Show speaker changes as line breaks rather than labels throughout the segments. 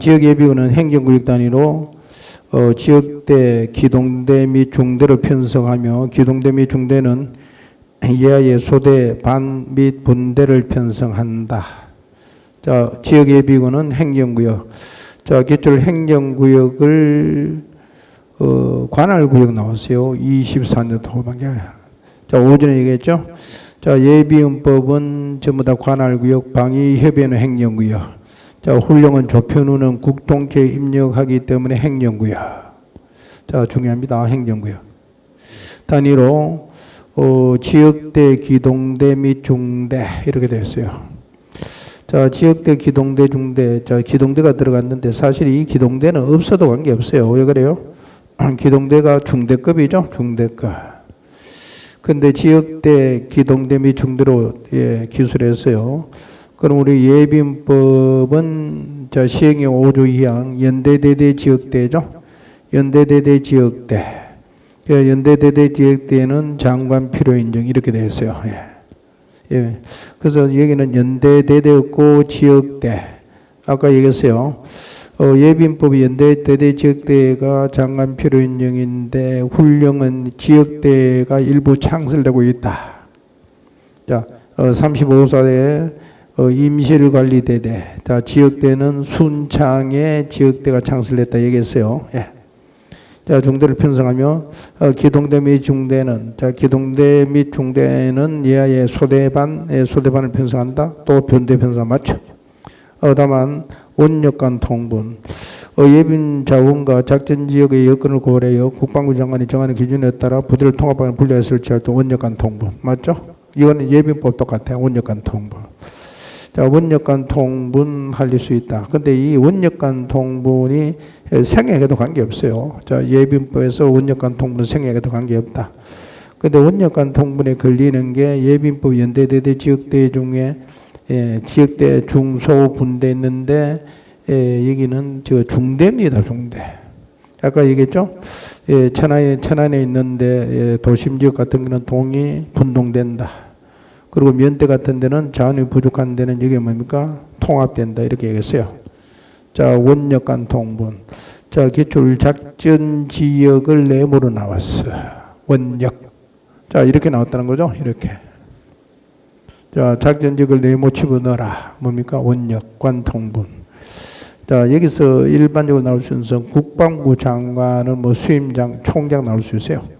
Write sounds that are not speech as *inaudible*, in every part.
지역 예비군은 행정구역 단위로 어, 지역대, 기동대 및 중대를 편성하며 기동대 및 중대는 이하의 소대, 반 및 분대를 편성한다. 자, 지역 예비군은 행정구역. 자, 기출 행정구역을 어, 관할구역 나왔어요. 24년도 후반기. 자, 오전에 얘기했죠. 자, 예비운법은 전부 다 관할구역, 방위협의회는 행정구역. 자, 훈령은 조편우는 국통체에 입력하기 때문에 행정구역. 자, 중요합니다. 행정구역. 단위로 어, 지역대, 기동대 및 중대 이렇게 되어 있어요. 자, 지역대, 기동대, 중대. 자, 기동대가 들어갔는데 사실 이 기동대는 없어도 관계 없어요. 왜 그래요? *clears throat* 기동대가 중대급이죠. 중대급. 근데 지역대, 기동대 및 중대로 예, 기술했어요. 그럼 우리 예비법은 자 시행의 5조 2항 연대대대 지역대죠. 연대대대 지역대. 그 연대대대 지역대는 장관 필요 인정 이렇게 되어 있어요. 예. 예. 그래서 여기는 연대대대 없고 지역대. 아까 얘기했어요. 어, 예비법이 연대대대 지역대가 장관 필요 인정인데 훈령은 지역대가 일부 창설되고 있다. 자, 어, 35사대 어, 임실관리대대. 자, 지역대는 순창에 지역대가 창설됐다 얘기했어요. 예. 자, 중대를 편성하며 어, 기동대 및 중대는 자, 기동대 및 중대는 예하의 소대반, 예, 소대반을 편성한다. 또 변대 편성 맞죠? 어, 다만 원역간 통분. 어, 예빈 자원과 작전 지역의 여건을 고려하여 국방부 장관이 정하는 기준에 따라 부대를 통합하는 분류에 설치할 때 원역간 통분. 맞죠? 이거는 예빈법 똑같아요. 원역간 통분. 자, 원역간 통분 할릴 수 있다. 근데 이 원역간 통분이 생애에도 관계없어요. 자, 예빈법에서 원역간 통분 생애에도 관계없다. 근데 원역간 통분에 걸리는 게 예빈법 연대대대 지역대 중에 예, 지역대 중소 분대 있는데 예, 여기는 저 중대입니다. 중대. 아까 얘기했죠? 예, 천안에 천안에 있는데 예, 도심 지역 같은 경우는 동이 분동된다. 그리고 면대 같은 데는 자원이 부족한 데는 이게 뭡니까? 통합된다. 이렇게 얘기했어요. 자, 원역 간 통분. 자, 기출 작전 지역을 네모로 나왔어. 원역. 자, 이렇게 나왔다는 거죠. 이렇게. 자, 작전 지역을 네모 집어 넣어라. 뭡니까? 원역, 관통분. 자, 여기서 일반적으로 나올 수 있는 국방부 장관은 뭐 수임장, 총장 나올 수 있어요.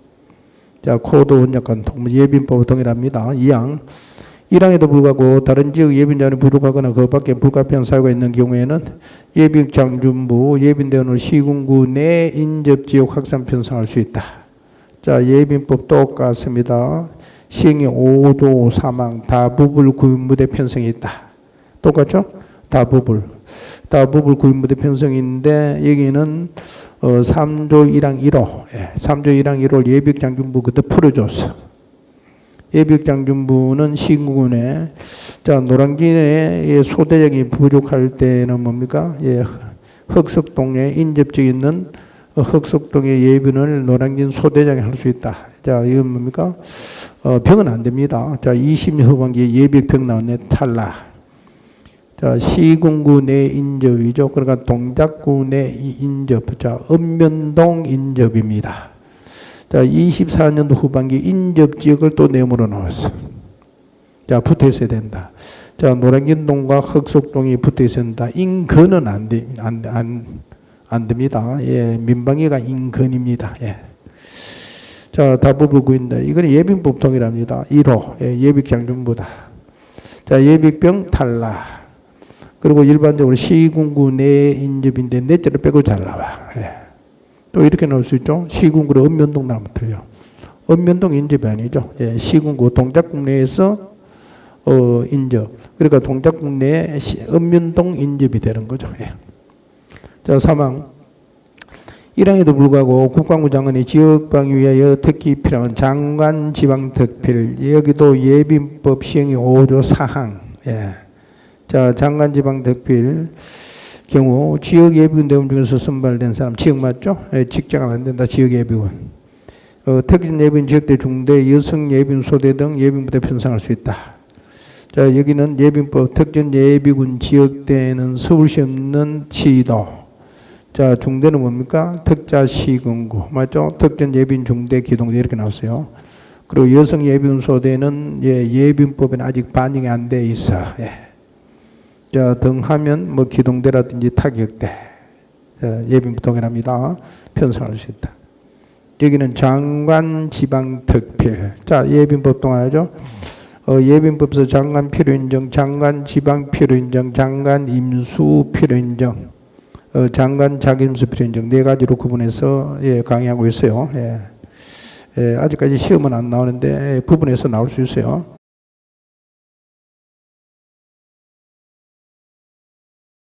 자, 코드 원약관 통문 예빈법 동일합니다. 2항. 1항에도 불구하고 다른 지역 예빈자는 부족하거나 그 밖에 불가피한 사유가 있는 경우에는 예빈 장준부 예빈대원을 시군구 내 인접지역 확산 편성할 수 있다. 자, 예빈법 똑같습니다. 시행의 5조 3항 다부불 구인무대 편성이 있다. 똑같죠? 다부불. 다 부불 구인무대 편성인데 여기는 어, 3조 1항 1호, 예, 3조 1항 1호 예비장군부 그때 풀어줬어. 예비장군부는 시군에 자 노량진에 소대장이 부족할 때는 뭡니까? 예, 흑석동에 인접지 있는 흑석동의 예비를 노량진 소대장이 할 수 있다. 자 이건 뭡니까? 어, 병은 안 됩니다. 자 20년 후반기에 예비병 나왔네 탈락. 자, 시군구 내 인접이죠. 그러니까 동작구 내 인접. 자, 읍면동 인접입니다. 자, 24년도 후반기 인접 지역을 또 내물어 넣었어. 자, 붙어 있어야 된다. 자, 노량진동과 흑석동이 붙어 있어야 된다. 인근은 안, 돼, 안, 안, 안 됩니다. 예, 민방위가 인근입니다. 예. 자, 다부부구인다. 이건 예비법 통이랍니다. 1호, 예, 예비장준부다. 자, 예비병 탈락. 그리고 일반적으로 시군구 내 인접인데 내자를 빼고 잘 나와. 예. 또 이렇게 나올 수 있죠. 시군구로 읍면동 나면 틀려. 읍면동 인접이 아니죠. 예. 시군구 동작구 내에서 어, 인접. 그러니까 동작구 내 읍면동 인접이 되는 거죠. 예. 자, 사망. 1항에도 불구하고 국방부 장관이 지역방위 위하여 특히 필요한 장관 지방 특필 여기도 예비법 시행이 5조 4항 예. 자, 장관 지방 대필 경우 지역 예비군 대원 중에서 선발된 사람 지역 맞죠? 예, 직장은 안 된다. 지역 예비군. 어, 특전 예비군 지역대 중대 여성 예비군 소대 등 예비군 부대 편성할 수 있다. 자, 여기는 예비법 특전 예비군 지역대에는 서울시 없는 시도. 자, 중대는 뭡니까? 특자 시군구. 맞죠? 특전 예비군 중대 기동대 이렇게 나왔어요. 그리고 여성 예비군 소대는 예, 예비군법에는 아직 반영이 안 돼 있어. 예. 자, 등하면 뭐 기동대라든지 타격대. 자, 예비군 동일합니다. 편성할 수 있다. 여기는 장관 지방 특필. 자, 예비법 동안하죠. 어, 예비법에서 장관 필요 인정, 장관 지방 필요 인정, 장관 임수 필요 인정, 어, 장관 자기임수 필요 인정 네 가지로 구분해서 예, 강의하고 있어요. 예. 예, 아직까지 시험은 안 나오는데 예, 구분해서 나올 수 있어요.